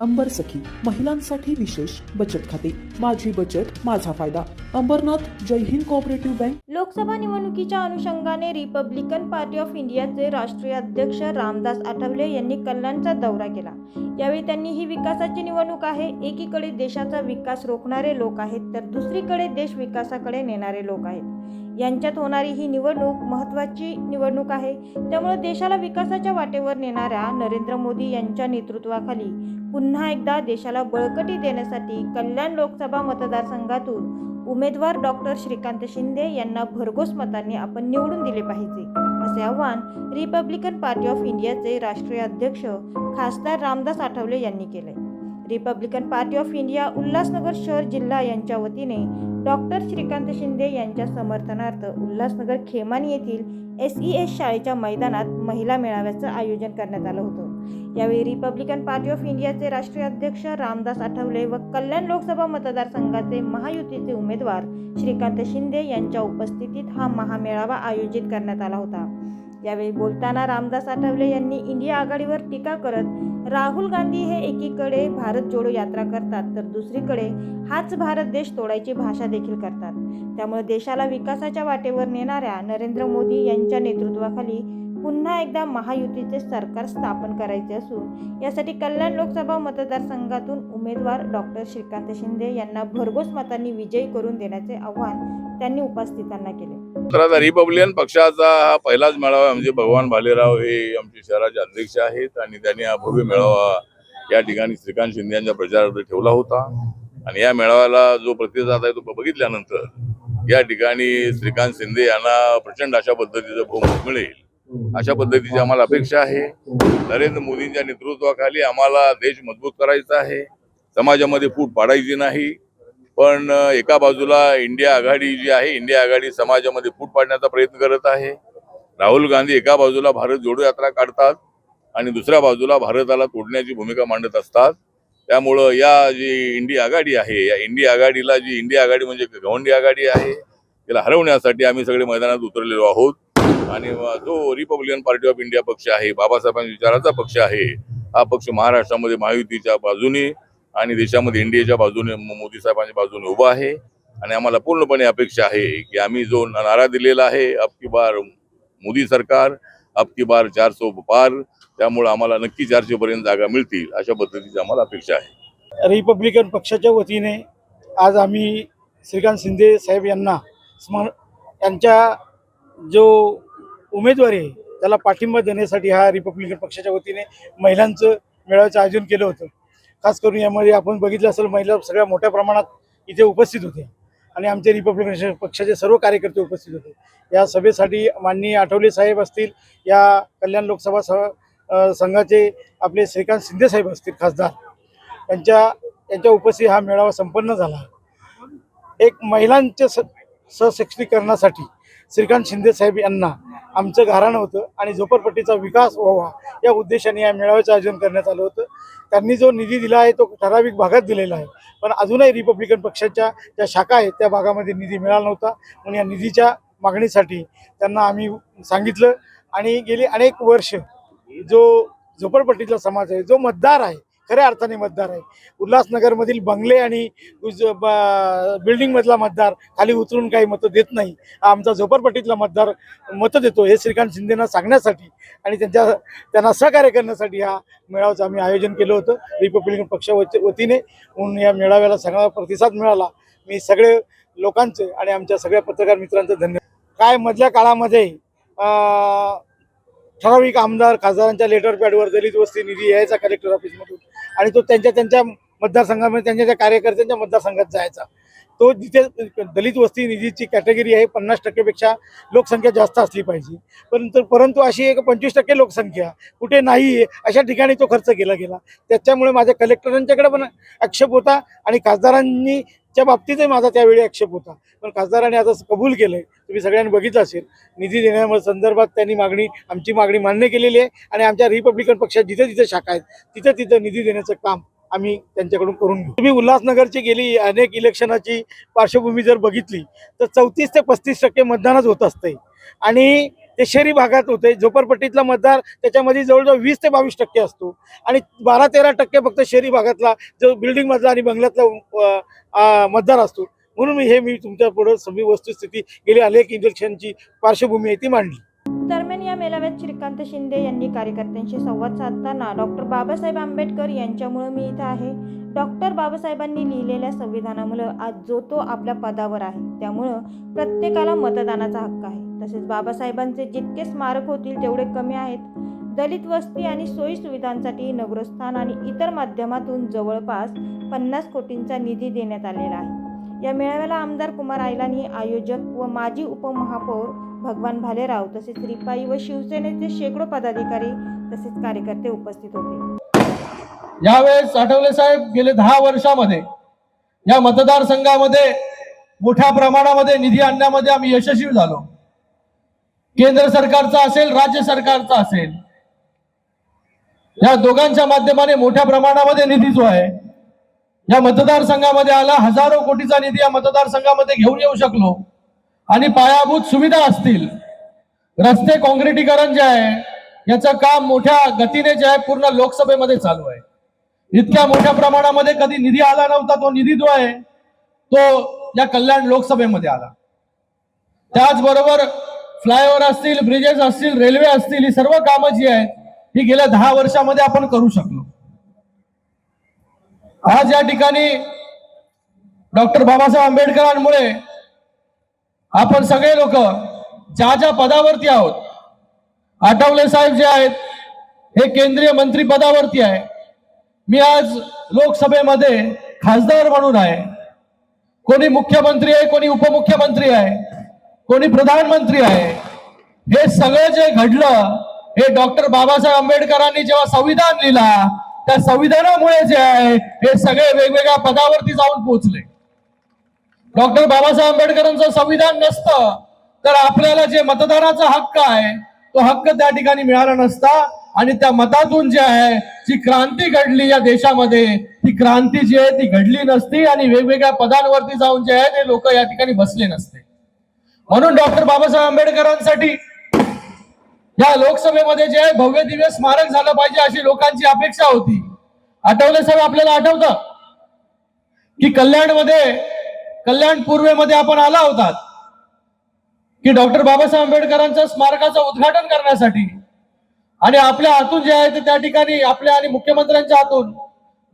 अंबर सखी महिलांसाठी विशेष बचत खाते. माझी बचत माझा फायदा. अंबरनाथ जय हिंद कोऑपरेटिव्ह बँक लोकसभा निवडणुकीच्या अनुषंगाने रिपब्लिकन पार्टी ऑफ इंडियाचे राष्ट्रीय अध्यक्ष रामदास आठवले यांनी कल्याणचा दौरा केला. यावेळी त्यांनी ही विकासाची निवडणूक आहे. एकीकडे देशाचा विकास रोखणारे लोक आहेत तर दुसरीकडे देश विकासाकडे नेणारे लोक आहेत. यांच्यात होणारी ही निवडणूक महत्त्वाची निवडणूक आहे. त्यामुळे देशाला विकासाच्या वाटेवर नेणाऱ्या नरेंद्र मोदी यांच्या नेतृत्वाखाली पुन्हा एकदा देशाला बळकटी देण्यासाठी कल्याण लोकसभा मतदारसंघातून उमेदवार डॉक्टर श्रीकांत शिंदे यांना भरघोस मताने आपण निवडून दिले पाहिजे असे आवाहन रिपब्लिकन पार्टी ऑफ इंडियाचे राष्ट्रीय अध्यक्ष खासदार रामदास आठवले यांनी केले Republican party of India Ulhasnagar शहर जिल्हा यांच्या वतीने डॉक्टर श्रीकांत शिंदे यांच्या समर्थनार्थ उल्हासनगर खेमानी येथील एस ई एस शाळेच्या मैदानात महिला मेळाव्याचं आयोजन करण्यात आलं होतं. यावेळी रिपब्लिकन पार्टी ऑफ इंडियाचे राष्ट्रीय अध्यक्ष रामदास आठवले व कल्याण लोकसभा मतदारसंघाचे महायुतीचे उमेदवार श्रीकांत शिंदे यांच्या उपस्थितीत हा महामेळावा आयोजित करण्यात आला होता. यावेळी बोलताना रामदास आठवले यांनी इंडिया आघाडीवर टीका करत राहुल गांधी हे एकीकडे भारत जोडो यात्रा करतात तर दुसरीकडे हाच भारत देश तोडायची भाषा देखील करतात. त्यामुळे देशाला विकासाच्या वाटेवर नेणाऱ्या नरेंद्र मोदी यांच्या नेतृत्वाखाली पुन्हा एकदा महायुतीचे सरकार स्थापन करायचे असून यासाठी कल्याण लोकसभा मतदारसंघातून उमेदवार डॉक्टर श्रीकांत शिंदे यांना भरघोस मतांनी विजयी करून देण्याचे आवाहन त्यांनी उपस्थितांना केले. रिपब्लिकन पक्षाचा हा पहिलाच मेळावा आहे. म्हणजे भगवान भालेराव हे आमचे शहराचे अध्यक्ष आहेत आणि त्यांनी हा भव्य मेळावा या ठिकाणी श्रीकांत शिंदे यांच्या प्रचारार्थ ठेवला होता. आणि या मेळाव्याला जो प्रतिसाद आहे तो बघितल्यानंतर या ठिकाणी श्रीकांत शिंदे यांना प्रचंड अशा पद्धतीचं बहुमत मिळेल. अशा पद्धतीची आम्हाला अपेक्षा आहे. नरेंद्र मोदींच्या नेतृत्वाखाली आम्हाला देश मजबूत करायचा आहे. समाजामध्ये फूट पाडायची नाही. पण एका बाजूला इंडिया आघाडी जी आहे इंडिया आघाडी समाजामध्ये फूट पाडण्याचा प्रयत्न करत आहे. राहुल गांधी एका बाजूला भारत जोडो यात्रा काढतात आणि दुसऱ्या बाजूला भारताला तोडण्याची भूमिका मांडत असतात. त्यामुळं या जी इंडिया आघाडी आहे या इंडिया आघाडीला जी इंडिया आघाडी म्हणजे गवंडी आघाडी आहे तिला हरवण्यासाठी आम्ही सगळे मैदानात उतरलेलो आहोत. आणि जो रिपब्लिकन पार्टी ऑफ इंडिया पक्ष आहे बाबासाहेबांच्या विचाराचा पक्ष आहे हा पक्ष महाराष्ट्रामध्ये महायुतीच्या बाजूने आणि देशामध्ये इंडियाच्या बाजूने मोदी साहेबांच्या बाजूने उभा आहे. आणि आम्हाला पूर्णपणे अपेक्षा आहे की आम्ही जो नारा दिलेला आहे अब की बार मोदी सरकार अब की बार चार सौ पार त्यामुळे आम्हाला नक्की चारशे पर्यंत जागा मिळतील अशा पद्धतीची आम्हाला अपेक्षा आहे. रिपब्लिकन पक्षाच्या वतीने आज आम्ही श्रीकांत शिंदे साहेब यांना स्मर यांच्या जो उमेदवारी आहे. त्याला पाठिंबा देण्यासाठी हा रिपब्लिकन पक्षाच्या वतीने महिलांचं मेळाव्याचं आयोजन केलं होतं. खास करून यामध्ये आपण बघितलं असेल महिला सगळ्या मोठ्या प्रमाणात इथे उपस्थित होत्या. आणि आमचे रिपब्लिकन पक्षाचे सर्व कार्यकर्ते उपस्थित होते. या सभेसाठी माननीय आठवले साहेब असतील या कल्याण लोकसभा संघाचे आपले श्रीकांत शिंदे साहेब असतील खासदार. त्यांच्या त्यांच्या उपस्थित हा मेळावा संपन्न झाला. एक महिलांच्या स सशक्तीकरणासाठी श्रीकांत शिंदे साहेब यांना आमचं घराणं होतं आणि झोपडपट्टीचा विकास व्हावा या उद्देशाने या मेळाव्याचं आयोजन करण्यात आलं होतं. त्यांनी जो निधी दिला आहे तो ठराविक भागात दिलेला आहे. पण अजूनही रिपब्लिकन पक्षाच्या ज्या शाखा आहेत त्या भागामध्ये निधी मिळाला नव्हता. म्हणून या निधीच्या मागणीसाठी त्यांना आम्ही सांगितलं आणि गेली अनेक वर्ष जो झोपडपट्टीचा समाज आहे जो मतदार आहे खऱ्या अर्थाने मतदार आहे. उल्हासनगरमधील बंगले आणि उज- बिल्डिंगमधला मतदार खाली उतरून काही मतं देत नाही. हा आमचा झोपडपट्टीतला मतदार मतं देतो हे श्रीकांत शिंदेना सांगण्यासाठी आणि त्यांच्या त्यांना सहकार्य करण्यासाठी हा मेळाव्याचं आम्ही आयोजन केलं होतं. रिपब्लिकन पक्षाच्या वतीने म्हणून या मेळाव्याला सगळा प्रतिसाद मिळाला. मी सगळे लोकांचे आणि आमच्या सगळ्या पत्रकार मित्रांचं धन्यवाद. काय मधल्या काळामध्ये ठराविक आमदार खासदारांच्या लेटर पॅडवर दलित वस्ती निधी यायचा कलेक्टर ऑफिसमधून आणि तो त्यांच्या त्यांच्या मतदारसंघामध्ये त्यांच्या त्या कार्यकर्त्यांच्या मतदारसंघात जायचा. तो जिथे दलित वस्ती निधीची कॅटेगरी आहे पन्नास टक्केपेक्षा लोकसंख्या जास्त असली पाहिजे. परंतु परंतु अशी एक पंचवीस टक्के लोकसंख्या कुठे नाही आहे अशा ठिकाणी तो खर्च केला गेला. त्याच्यामुळे माझ्या कलेक्टरांच्याकडे पण आक्षेप होता आणि खासदारांनी च्या बाबतीतही माझा त्यावेळी आक्षेप होता. पण खासदारांनी आता कबूल केलंय. तुम्ही सगळ्यांनी बघितलं असेल. निधी देण्यामध्ये संदर्भात त्यांनी मागणी आमची मागणी मान्य केलेली आहे आणि आमच्या रिपब्लिकन पक्षात जिथे जिथे शाखा आहेत तिथं तिथं निधी देण्याचं काम आम्ही त्यांच्याकडून करून घेऊ. तुम्ही उल्हासनगरची गेली अनेक इलेक्शनाची पार्श्वभूमी जर बघितली तर चौतीस ते पस्तीस टक्के मतदानच होत असते आणि ते शहरी भागात होते. झोपडपट्टीतला मतदार त्याच्यामध्ये जवळजवळ वीस ते बावीस टक्के असतो. आणि बारा तेरा टक्के फक्त शहरी भागातला जो बिल्डिंगमधला आणि बंगल्यातला मतदार असतो. म्हणून मी हे मी तुमच्यापुढे सगळी वस्तुस्थिती गेली. अनेक इंजेक्शनची पार्श्वभूमी आहे ती मांडली. दरम्यान या मेळाव्यात श्रीकांत शिंदे यांनी कार्यकर्त्यांशी संवाद साधताना डॉक्टर बाबासाहेब आंबेडकर यांच्यामुळे मी इथं आहे. डॉक्टर बाबासाहेबांनी लिहिलेल्या संविधानामुळं आज जो तो आपल्या पदावर आहे. त्यामुळं प्रत्येकाला मतदानाचा हक्क आहे. तसेच बाबासाहेबांचे जितके स्मारक होतील तेवढे कमी आहेत. दलित वस्ती आणि सोयी सुविधांसाठी नगरस्थान आणि इतर माध्यमातून जवळपास पन्नास कोटींचा निधी देण्यात आलेला आहे. या मेळाव्याला आमदार कुमार आयलानी आयोजक व माजी उपमहापौर भगवान भालेराव तसेच रिपाई व शिवसेनेचे शेकडो पदाधिकारी तसेच कार्यकर्ते उपस्थित होते. यावेळेस आठवले साहेब गेले दहा वर्षामध्ये या मतदारसंघामध्ये मोठ्या प्रमाणामध्ये निधी आणण्यामध्ये आम्ही यशस्वी झालो. केंद्र सरकारचा असेल राज्य सरकारचा असेल या दोघांच्या माध्यमाने मोठ्या प्रमाणामध्ये निधी जो आहे या मतदारसंघामध्ये आला हजारो कोटीचा निधी या मतदारसंघामध्ये घेऊन येऊ शकलो. आणि पायाभूत सुविधा असतील रस्ते काँक्रिटीकरण जे आहे याचं काम मोठ्या गतीने जे आहे पूर्ण लोकसभेमध्ये चालू आहे. इतक्या मोठ्या प्रमाणामध्ये कधी निधी आला नव्हता तो निधी जो आहे तो या कल्याण लोकसभेमध्ये आला. त्याचबरोबर फ्लायओव्हर असतील ब्रिजेस असतील रेल्वे असतील ही सर्व कामं जी आहेत ही गेल्या दहा वर्षामध्ये आपण करू शकलो. आज या ठिकाणी डॉक्टर बाबासाहेब आंबेडकरांमुळे आपण सगळे लोक ज्या ज्या पदावरती आहोत आठवले साहेब जे आहेत हे केंद्रीय मंत्री पदावरती आहे. मी आज लोकसभेमध्ये खासदार म्हणून आहे. कोणी मुख्यमंत्री आहे कोणी उपमुख्यमंत्री आहे. कोणी प्रधानमंत्री आहे? हे सगळं जे घडलं हे डॉक्टर बाबासाहेब आंबेडकरांनी जेव्हा संविधान लिहिला त्या संविधानामुळे जे आहे हे सगळे वेगवेगळ्या पदावरती जाऊन पोहोचले. डॉक्टर बाबासाहेब आंबेडकरांचं संविधान नसतं तर आपल्याला जे मतदानाचा हक्क आहे तो हक्क त्या ठिकाणी मिळाला नसता. आणि त्या मतातून जे आहे जी क्रांती घडली या देशामध्ये ती क्रांती जी आहे ती घडली नसती आणि वेगवेगळ्या पदांवरती जाऊन जे आहे ते लोक या ठिकाणी बसले नसते. म्हणून डॉक्टर बाबासाहेब आंबेडकरांसाठी या लोकसभेमध्ये जे आहे भव्य दिव्य स्मारक झालं पाहिजे अशी लोकांची अपेक्षा होती. आठवले साहेब आपल्याला आठवतं? की कल्याणमध्ये कल्याण पूर्वेमध्ये आपण आला होतात. की डॉक्टर बाबासाहेब आंबेडकरांच्या स्मारकाचं उद्घाटन करण्यासाठी. आणि आपल्या हातून जे आहे ते त्या ठिकाणी आपल्या आणि मुख्यमंत्र्यांच्या हातून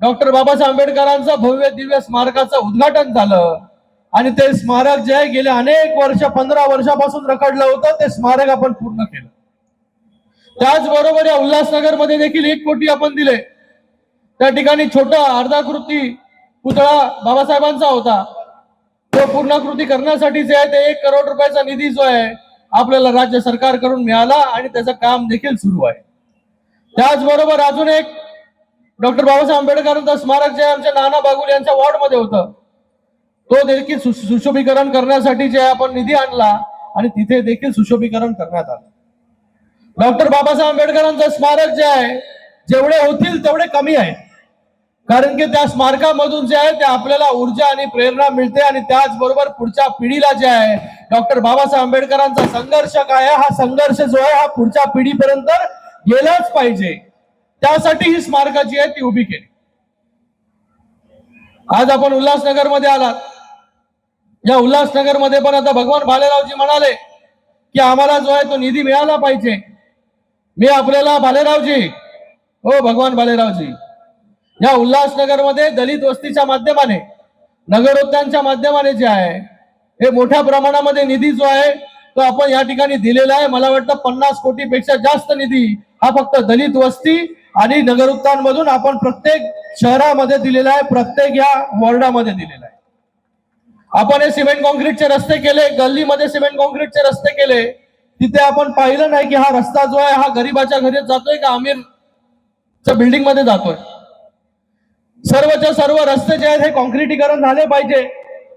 डॉक्टर बाबासाहेब आंबेडकरांचं भव्य दिव्य स्मारकाचं उद्घाटन झालं. आणि ते स्मारक जे आहे गेले अनेक वर्ष पंधरा वर्षापासून रखडलं होतं ते स्मारक आपण पूर्ण केलं. त्याचबरोबर या उल्हासनगरमध्ये देखील एक कोटी आपण दिले. त्या ठिकाणी छोटा अर्धाकृती पुतळा बाबासाहेबांचा होता. तो पूर्णाकृती करण्यासाठी जे आहे ते एक करोड रुपयाचा निधी जो आहे आपल्याला राज्य सरकारकडून मिळाला आणि त्याचं काम देखील सुरू आहे. त्याचबरोबर अजून एक डॉक्टर बाबासाहेब आंबेडकरांचं स्मारक जे आमच्या नाना बागुल यांच्या वॉर्डमध्ये होतं. तो देखील सुशोभीकरण करण्यासाठी जे आपण निधी आणला आणि तिथे देखील सुशोभीकरण करण्यात आलं. डॉक्टर बाबासाहेब आंबेडकरांचं स्मारक जे आहे जेवढे होतील तेवढे कमी आहे. कारण की त्या स्मारकामधून जे आहे ते आपल्याला ऊर्जा आणि प्रेरणा मिळते आणि त्याचबरोबर पुढच्या पिढीला जे आहे डॉक्टर बाबासाहेब आंबेडकरांचा संघर्ष काय हा संघर्ष जो आहे हा पुढच्या पिढीपर्यंत गेलाच पाहिजे. त्यासाठी ही स्मारकाची जी आहे ती उभी केली. आज आपण उल्हासनगरमध्ये आलात. या उल्हासनगरमध्ये पण आता भगवान भालेरावजी म्हणाले की आम्हाला जो आहे तो निधी मिळाला पाहिजे. मी आपल्याला भालेरावजी हो भगवान भालेरावजी. या उल्हासनगरमध्ये दलित वस्तीच्या माध्यमाने नगरोत्यांच्या माध्यमाने जे आहे हे मोठ्या प्रमाणामध्ये निधी जो आहे तो आपण या ठिकाणी दिलेला आहे. मला वाटतं पन्नास कोटीपेक्षा जास्त निधी हा फक्त दलित वस्ती आणि नगरोत्तांमधून आपण प्रत्येक शहरामध्ये दिलेला आहे प्रत्येक या वॉर्डामध्ये दिलेला आहे. आपण हे सिमेंट कॉन्क्रीटचे रस्ते केले गल्लीमध्ये सिमेंट कॉन्क्रीटचे रस्ते केले तिथे आपण पाहिलं नाही की हा रस्ता जो आहे हा गरीबाच्या घरी जातोय का आमिरच्या बिल्डिंगमध्ये जातोय? सर्वच्या सर्व रस्ते जे आहेत हे कॉन्क्रिटीकरण झाले पाहिजे.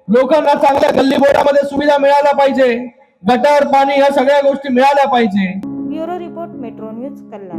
लोकांना चांगल्या गल्ली बोर्डामध्ये सुविधा मिळाल्या पाहिजे. गटर पाणी ह्या सगळ्या गोष्टी मिळाल्या पाहिजे. Bureau report metro news Kalyan.